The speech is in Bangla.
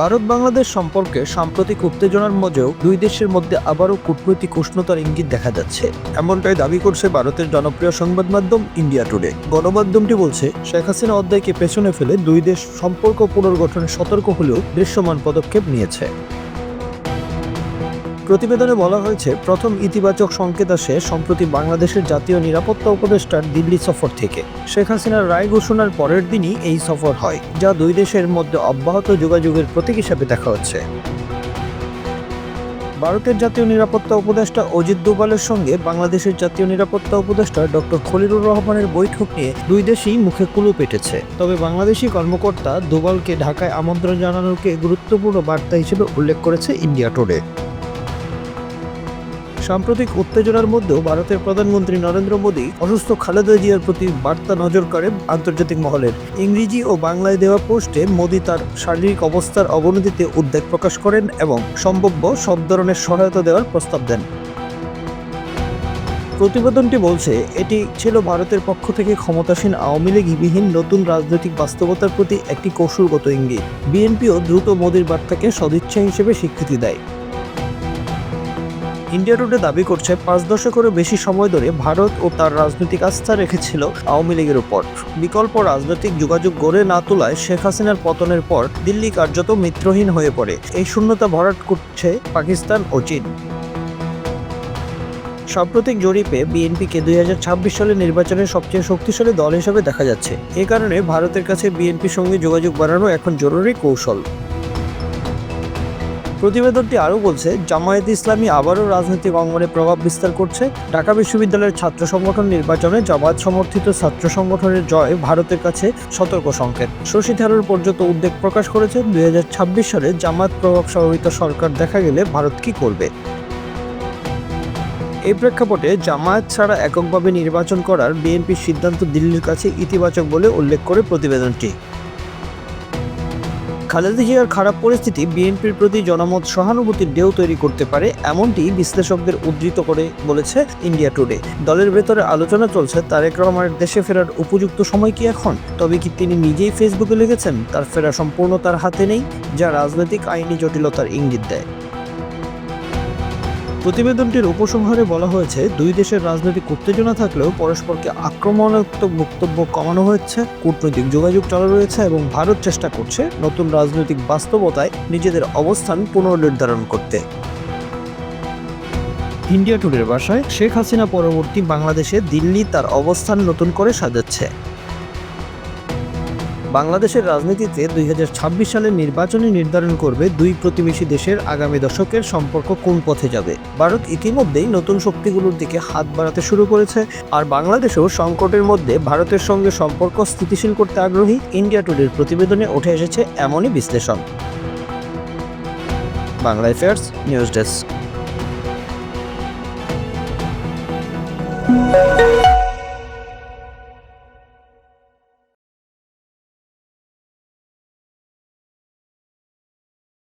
ভারত বাংলাদেশ সম্পর্কে সাম্প্রতিক উত্তেজনার মজেও দুই দেশের মধ্যে আবারও কূটনৈতিক উষ্ণতার ইঙ্গিত দেখা যাচ্ছে। এমনটাই দাবি করছে ভারতের জনপ্রিয় সংবাদ মাধ্যম ইন্ডিয়া টুডে। গণমাধ্যমটি বলছে, শেখ হাসিনা অধ্যায়কে পেছনে ফেলে দুই দেশ সম্পর্ক পুনর্গঠনে সতর্ক হলেও দৃশ্যমান পদক্ষেপ নিয়েছে। প্রতিবেদনে বলা হয়েছে, প্রথম ইতিবাচক সংকেত আসে সম্প্রতি বাংলাদেশের জাতীয় নিরাপত্তা উপদেষ্টার দিল্লি সফর থেকে। শেখ হাসিনার রায় ঘোষণার পরের দিনই এই সফর হয়, যা দুই দেশের মধ্যে অব্যাহত যোগাযোগের প্রতীক হিসাবে দেখা হচ্ছে। ভারতের জাতীয় নিরাপত্তা উপদেষ্টা অজিত দোভালের সঙ্গে বাংলাদেশের জাতীয় নিরাপত্তা উপদেষ্টা ডক্টর খলিলুর রহমানের বৈঠক নিয়ে দুই দেশই মুখে কুলু পেটেছে। তবে বাংলাদেশি কর্মকর্তা দোভালকে ঢাকায় আমন্ত্রণ জানানোকে গুরুত্বপূর্ণ বার্তা হিসেবে উল্লেখ করেছে ইন্ডিয়া টুডে। সাম্প্রতিক উত্তেজনার মধ্যেও ভারতের প্রধানমন্ত্রী নরেন্দ্র মোদী অসুস্থ খালেদা জিয়ার প্রতি বার্তা নজর করে আন্তর্জাতিক মহলের ইংরেজি ও বাংলায় দেওয়া পোস্টে মোদী তার শারীরিক অবস্থার অবনতিতে উদ্বেগ প্রকাশ করেন এবং সম্ভাব্য সব ধরনের সহায়তা দেওয়ার প্রস্তাব দেন। প্রতিবেদনটি বলছে, এটি ছিল ভারতের পক্ষ থেকে ক্ষমতাসীন আওয়ামী লীগবিহীন নতুন রাজনৈতিক বাস্তবতার প্রতি একটি কৌশলগত ইঙ্গিত। বিএনপিও দ্রুত মোদীর বার্তাকে সদিচ্ছা হিসেবে স্বীকৃতি দেয়। ইন্ডিয়া টুডে দাবি করছে পাঁচ দশকেরও বেশি সময় ধরে ভারত ও তার রাজনৈতিক আস্থা রেখেছিল আওয়ামী লীগের উপর। বিকল্প রাজনৈতিক যোগাযোগ গড়ে না তোলায় শেখ হাসিনার পতনের পর দিল্লি কার্যত মিত্রহীন হয়ে পড়ে। এই শূন্যতা ভরাট করছে পাকিস্তান ও চীন। সাম্প্রতিক জরিপে বিএনপিকে দুই হাজার ছাব্বিশ সালের নির্বাচনের সবচেয়ে শক্তিশালী দল হিসেবে দেখা যাচ্ছে। এ কারণে ভারতের কাছে বিএনপির সঙ্গে যোগাযোগ বাড়ানো এখন জরুরি কৌশল। প্রতিবেদনটি আরও বলছে, জামায়াত ইসলামী আবারও রাজনৈতিক অঙ্গনে প্রভাব বিস্তার করছে। ঢাকা বিশ্ববিদ্যালয়ের ছাত্র সংগঠন নির্বাচনে জামায়াত সমর্থিত ছাত্র সংগঠনের জয় ভারতের কাছে সতর্ক সংকেত। শশী থারুর পর্যন্ত উদ্বেগ প্রকাশ করেছেন দুই সালে জামায়াত প্রভাব সহযোগিত সরকার দেখা গেলে ভারত কি করবে? এই প্রেক্ষাপটে জামায়াত ছাড়া এককভাবে নির্বাচন করার বিএনপির সিদ্ধান্ত দিল্লির কাছে ইতিবাচক বলে উল্লেখ করে প্রতিবেদনটি। খালেদা জিয়ার খারাপ পরিস্থিতি বিএনপির প্রতি জনমত সহানুভূতির ঢেউ তৈরি করতে পারে, এমনটি বিশ্লেষকদের উদ্ধৃত করে বলেছে ইন্ডিয়া টুডে। দলের ভেতরে আলোচনা চলছে, তারেক রহমানের দেশে ফেরার উপযুক্ত সময় কি এখন? তবে কি তিনি নিজেই ফেসবুকে লিখেছেন, তার ফেরা সম্পূর্ণ তার হাতে নেই, যা রাজনৈতিক আইনি জটিলতার ইঙ্গিত দেয়। প্রতিবেদনটির উপসংহারে বলা হয়েছে, দুই দেশের রাজনৈতিক উত্তেজনা থাকলেও পরস্পরকে আক্রমণাত্মক বক্তব্য কমানো হয়েছে, কূটনৈতিক যোগাযোগ চালু রয়েছে এবং ভারত চেষ্টা করছে নতুন রাজনৈতিক বাস্তবতায় নিজেদের অবস্থান পুনর্নির্ধারণ করতে। ইন্ডিয়া টুডের বাসায় শেখ হাসিনা পরবর্তী বাংলাদেশে দিল্লি তার অবস্থান নতুন করে সাজাচ্ছে। বাংলাদেশের রাজনীতিতে দুই সালের নির্বাচনী নির্ধারণ করবে দুই প্রতিবেশী দেশের আগামী দশকের সম্পর্ক কোন পথে যাবে। ভারত ইতিমধ্যেই নতুন শক্তিগুলোর দিকে হাত বাড়াতে শুরু করেছে। আর বাংলাদেশেও সংকটের মধ্যে ভারতের সঙ্গে সম্পর্ক স্থিতিশীল করতে আগ্রহী ইন্ডিয়া টুডের প্রতিবেদনে উঠে এসেছে এমনই বিশ্লেষণ। Bangla affairs news desk.